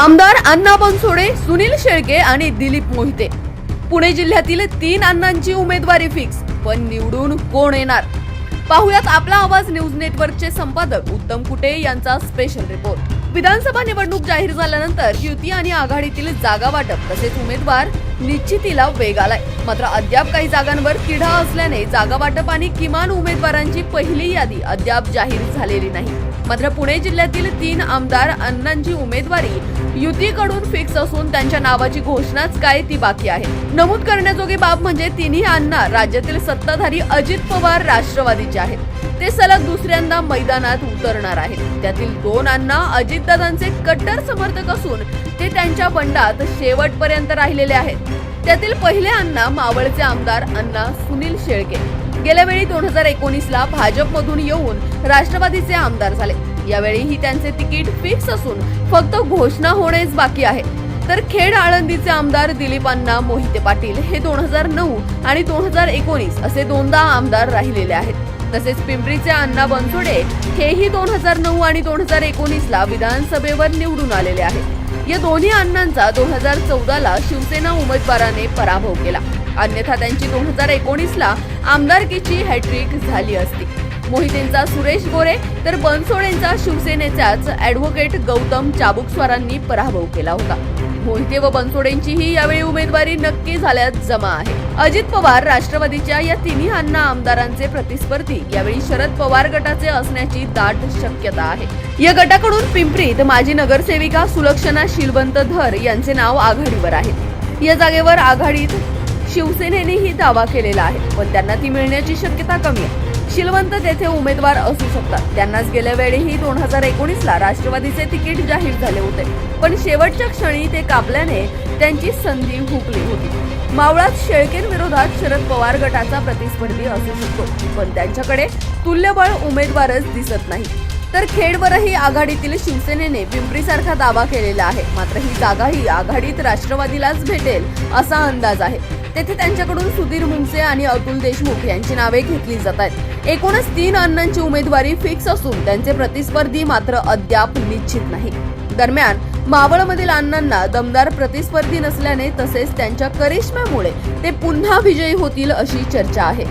आमदार अण्णा बनसोडे सुनील शेळके आणि दिलीप मोहिते. पुणे जिल्ह्यातील तीन अण्णांची उमेदवारी फिक्स पण निवडून कोण येणार? पाहुयात आपला आवाज न्यूज नेटवर्कचे संपादक उत्तम कुटे यांचा स्पेशल रिपोर्ट विधानसभा निवडणूक जाहीर झाल्यानंतर युती आणि आघाडीतील जागा वाटप तसेच उमेदवार निश्चितीला वेग आलाय. मात्र अद्याप काही जागांवर तिढा असल्याने जागा वाटप आणि किमान उमेदवारांची पहिली यादी अद्याप जाहीर झालेली नाही. मात्र पुणे जिल्ह्यातील तीन आमदार अण्णांची उमेदवारी युतीकडून फिक्स असून त्यांच्या नावाची घोषणाच काय ती बाकी आहे. नमूद करण्याजोगी बाब म्हणजे तिन्ही अण्णा राज्यातील सत्ताधारी अजित पवार राष्ट्रवादीचे आहेत. ते सलग दुसऱ्यांदा मैदानात उतरणार आहेत. त्यातील दोन अण्णा अजितदादांचे कट्टर समर्थक असून ते त्यांच्या बंडात शेवटपर्यंत राहिलेले आहेत. त्यातील पहिले अण्णा मावळचे आमदार अण्णा सुनील शेळके. गेल्या वेळी दोन हजार एकोणीस ला भाजपमधून येऊन राष्ट्रवादीचे आमदार झाले. यावेळीही त्यांचे तिकीट फिक्स असून फक्त घोषणा होणेच बाकी आहे. तर खेड आळंदीचे आमदार दिलीप अण्णा मोहिते पाटील हे दोन हजार नऊ आणि दोन हजार एकोणीस असे दोनदा आमदार राहिलेले आहेत. तसेच पिंपरीचे अण्णा बनसोडे हेही दोन हजार नऊ आणि दोन हजार एकोणीस ला विधानसभेवर निवडून आलेले आहेत. या दोन्ही अण्णांचा दोन हजार चौदा ला शिवसेना उमेदवाराने पराभव केला. अन्यथा त्यांची दोन हजार एकोणीस ला आमदारकीची हॅट्रिक झाली असती. मोहितेंचा सुरेश गोरे तर बनसोडेंचा शिवसेनेचाच ऍडव्होकेट गौतम चाबुकस्वारांनी पराभव केला होता. मोहिते व बनसोडेंचीही यावेळी उमेदवारी नक्की झाल्यात जमा आहे. अजित पवार राष्ट्रवादीच्या या तिन्ही अण्णा आमदारांचे प्रतिस्पर्धी. यावेळी शरद पवार गटाचे असण्याची दाट शक्यता आहे. या गटाकडून पिंपरीत माजी नगरसेविका सुलक्षणा शिलवंत धर यांचे नाव आघाडीवर आहे. या जागेवर आघाडीत शिवसेनेनेही दावा केलेला आहे. पण त्यांना ती मिळण्याची शक्यता कमी आहे. शिलवंत तेथे उमेदवार असू शकतात. त्यांनाच गेल्या वेळीही दोन हजार एकोणीस ला राष्ट्रवादीचे तिकीट जाहीर झाले होते. पण शेवटच्या क्षणी ते कापल्याने त्यांची संधी हुकली होती. मावळात शेळकेंविरोधात शरद पवार गटाचा प्रतिस्पर्धी असू शकतो. पण त्यांच्याकडे तुल्यबळ उमेदवारच दिसत नाही. तर खेडवरही आघाडीतील शिवसेनेने पिंपरीसारखा दावा केलेला आहे. मात्र ही जागाही आघाडीत राष्ट्रवादीलाच भेटेल असा अंदाज आहे. तेथे त्यांच्याकडून सुधीर मुंगसे आणि अतुल देशमुख यांची नावे घेतली जात आहेत. एकूणच तीन अण्णांची उमेदवारी फिक्स असून त्यांचे प्रतिस्पर्धी मात्र अद्याप निश्चित नाही. दरम्यान मावळमधील अण्णांना दमदार प्रतिस्पर्धी नसल्याने तसेच त्यांच्या करिश्म्यामुळे ते पुन्हा विजयी होतील अशी चर्चा आहे.